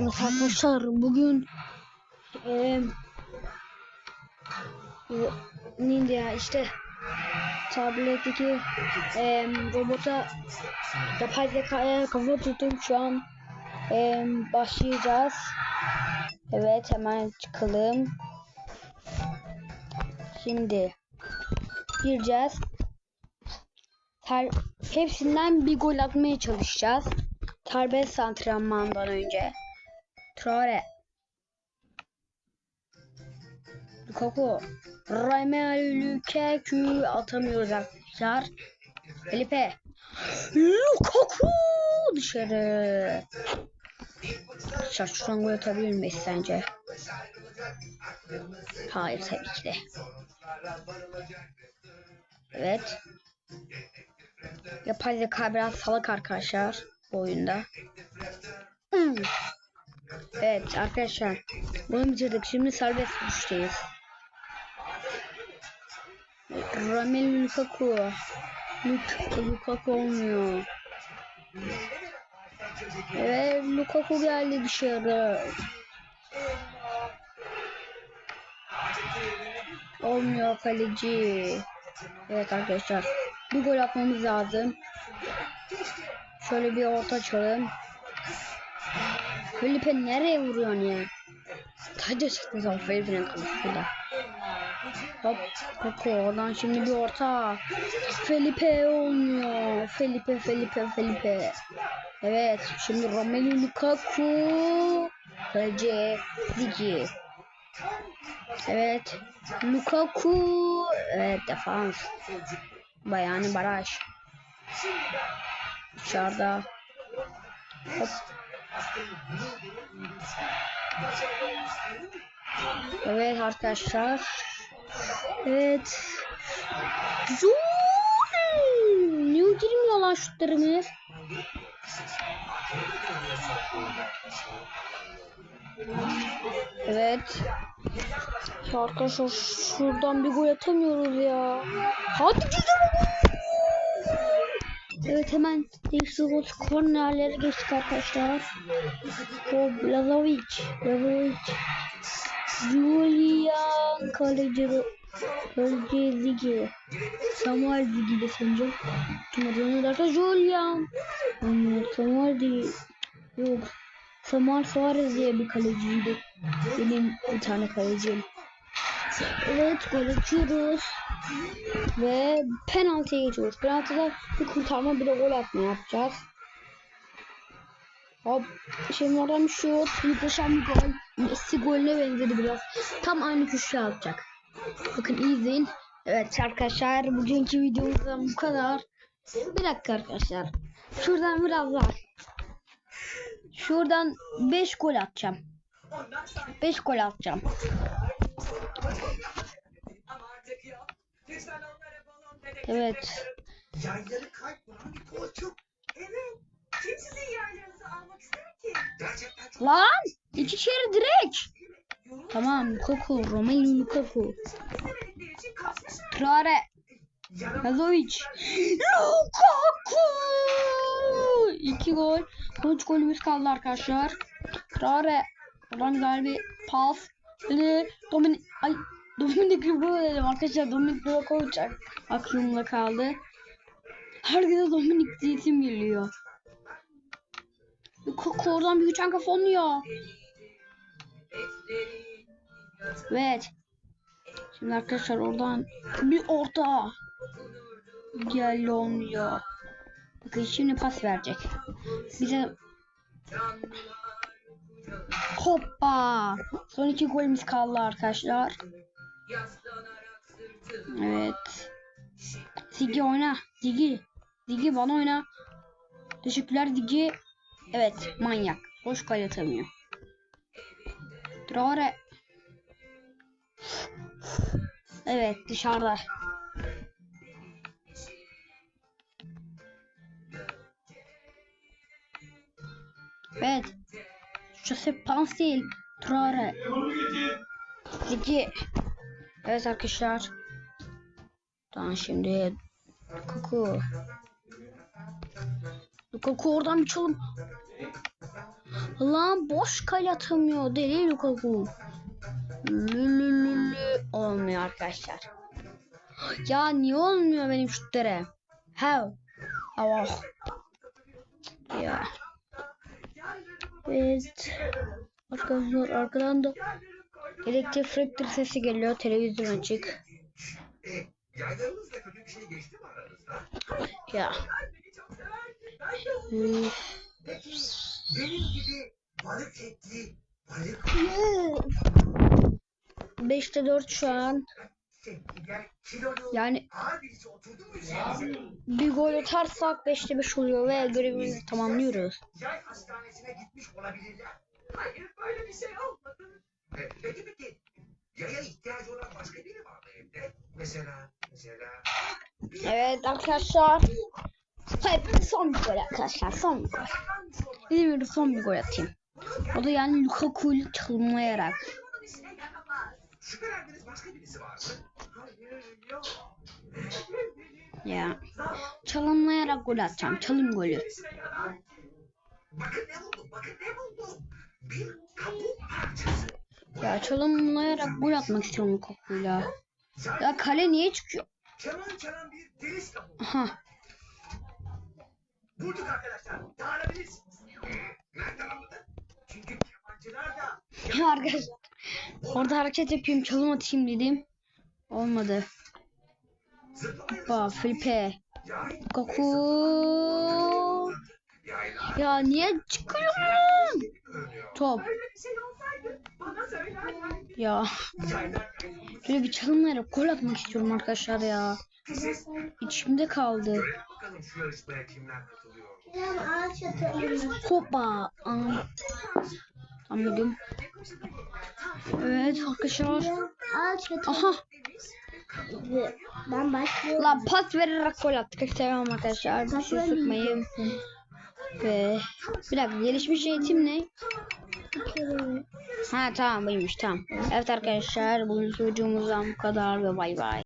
Evet arkadaşlar bugün eee ya işte tabletteki eee robota yapay zekaya kafa tuttum şu an eee başlayacağız. Evet hemen çıkalım. Şimdi gireceğiz. Her, hepsinden bir gol atmaya çalışacağız. Serbest antrenmandan önce. Traore. Lukaku. Romelu Lukaku atamıyoruz arkadaşlar. Felipe. Lukaku dışarı. Şuradan gol atabilir miyiz sence? Hayır tabii ki de. Evet. Yapay zeka biraz salak arkadaşlar oyunda. Hmm. Evet arkadaşlar bunu bitirdik. Şimdi serbest vuruştayız. Romelu Lukaku. Luk Lukaku olmuyor. Evet Lukaku geldi dışarı. Olmuyor kaleci. Evet arkadaşlar. Bir gol atmamız lazım. Şöyle bir orta açalım. Felipe nereye vuruyorsun ya? Taca çıktı zaten Felipe'nin kafasında. Hop Koko oradan şimdi bir orta. Felipe olmuyor. Felipe Felipe Felipe. Evet şimdi Romelu Lukaku. Kaleci Ziki. Evet. Lukaku. Evet defans. Bayani baraj. Dışarıda. Hop. Evet arkadaşlar. Evet. Zoom. Niye girmiyor lan şutlarımız? Evet. Ya arkadaşlar şuradan bir gol atamıyoruz ya. Hadi güzel. Evet hemen değiştiriyoruz. Kornerlere geçtik arkadaşlar. O Blazovic. Blazovic. Julian Kaleci. Kaleci Zigi. Samuel Zigi de sence. Kim derse Julian. Hmm, Samuel değil. Yok. Samuel Suarez diye bir kaleciydi. Benim bir tane kalecim. Evet gol atıyoruz. Ve penaltıya geçiyoruz. Penaltıda bir kurtarma bir de gol atma yapacağız. Hop. Şimdi oradan şut. Muhteşem bir gol. Messi golüne benzedi biraz. Tam aynı köşeye atacak. Bakın iyi izleyin. Evet arkadaşlar bugünkü videomuzdan bu kadar. Bir dakika arkadaşlar. Şuradan biraz var. Şuradan 5 gol atacağım. 5 gol atacağım. Evet. Yayları kaybolan bir koçum. Evet. Kim sizin yerlerinizi almak ister ki? Gerçekten Lan! İki kere direkt. Tamam Lukaku. Romelu Lukaku. Traore. Lazovic. Lukaku! İki gol. Sonuç golümüz kaldı arkadaşlar. Traore. Oradan güzel bir pas. Böyle Dominik... Ay Dominik Ribot dedim arkadaşlar. Dominik Livakovic aklımda kaldı. Herkese Dominik diye isim geliyor. Lukaku oradan bir uçan kafa oluyor. Evet. Şimdi arkadaşlar oradan bir orta. Gel olmuyor. Bakın şimdi pas verecek. Bize Hoppa. Son iki golümüz kaldı arkadaşlar. Evet. Zigi oyna. Zigi. Zigi bana oyna. Teşekkürler Zigi. Evet manyak. Boş gol atamıyor. Traore. Evet dışarıda. Evet. Josep Pansil. Traore. Zeki. Evet arkadaşlar. Tamam şimdi Lukaku. Lukaku oradan bir çalım. Lan boş kale atamıyor. Deli Lukaku. Lülülülü olmuyor arkadaşlar. Ya niye olmuyor benim şutlarım? How? Oh. Ya. Evet. Arkadaşlar arkadan da elektrik frektir sesi geliyor. Televizyon açık. Ya. Peki benim gibi balık etli, balık 5'te 4 şu an. Yani bir gol atarsak 5'te 5 oluyor ve görevimizi tamamlıyoruz. Gitmiş olabilirler. Hayır böyle bir şey olmadı. Peki yaya ihtiyacı olan başka biri var mı evde? Mesela, mesela... Evet arkadaşlar. Hep son bir gol arkadaşlar. Son bir gol. Bizim son bir gol atayım. O da yani Lukaku'yu yaramaz. Şüphelendiğiniz başka birisi var mı? Ya. Çalımlayarak gol atacağım. Çalım golü. Ya çalımlayarak gol atmak istiyorum. Yay Ya kale niye çıkıyor? keman çalan bir deniz kabuğu. Aha. Bulduk arkadaşlar. Dağılabilirsiniz. Nereden anladın? Çünkü kemancılar da Ya arkadaşlar. Orada hareket yapayım. Çalım atayım dedim. Olmadı. Hoppa Lukaku. yaylar Ya niye çıkıyorsun? Top. Böyle. Ya. Şöyle bir çalımlayarak gol atmak istiyorum arkadaşlar ya. İçimde kaldı. Aa. Anladım. Evet arkadaşlar. Aha. Ben başlıyorum. La pas vererek gol attık. Selam arkadaşlar. Bir şey sıkmayın. Ve bir dakika gelişmiş eğitim ne? Ha tamam buymuş tamam. Evet arkadaşlar bugün videomuzdan bu kadar ve bay bay.